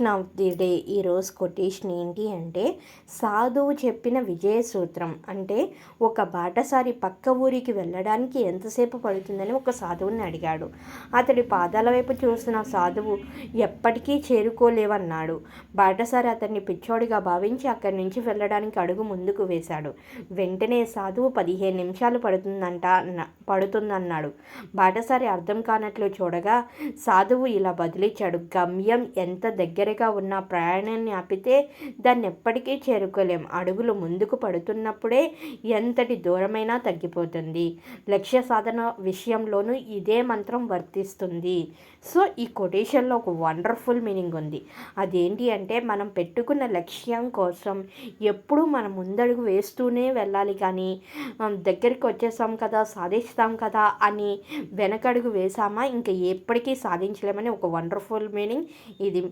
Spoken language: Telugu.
కొటేషన్ ఆఫ్ ది డే ఈరోజు కొటేషన్ ఏంటి అంటే సాధువు చెప్పిన విజయ సూత్రం అంటే ఒక బాటసారి పక్క ఊరికి వెళ్ళడానికి ఎంతసేపు పడుతుందని ఒక సాధువుని అడిగాడు. అతడి పాదాల వైపు చూస్తున్న సాధువు ఎప్పటికీ చేరుకోలేవన్నాడు. బాటసారి అతన్ని పిచ్చోడిగా భావించి అక్కడి నుంచి వెళ్ళడానికి అడుగు ముందుకు వేశాడు. వెంటనే సాధువు పదిహేను నిమిషాలు పడుతుందంట పడుతుందన్నాడు. బాటసారి అర్థం కానట్లు చూడగా సాధువు ఇలా బదిలిచ్చాడు. గమ్యం ఎంత దగ్గర దగ్గరగా ఉన్న ప్రయాణాన్ని ఆపితే దాన్ని ఎప్పటికీ చేరుకోలేం. అడుగులు ముందుకు పడుతున్నప్పుడే ఎంతటి దూరమైనా తగ్గిపోతుంది. లక్ష్య సాధన విషయంలోనూ ఇదే మంత్రం వర్తిస్తుంది. సో ఈ కొటేషన్లో ఒక వండర్ఫుల్ మీనింగ్ ఉంది. అదేంటి అంటే మనం పెట్టుకున్న లక్ష్యం కోసం ఎప్పుడూ మనం ముందడుగు వేస్తూనే వెళ్ళాలి కానీ దగ్గరికి వచ్చేసాం కదా సాధిస్తాం కదా అని వెనకడుగు వేసామా ఇంకా ఎప్పటికీ సాధించలేమని ఒక వండర్ఫుల్ మీనింగ్ ఇది.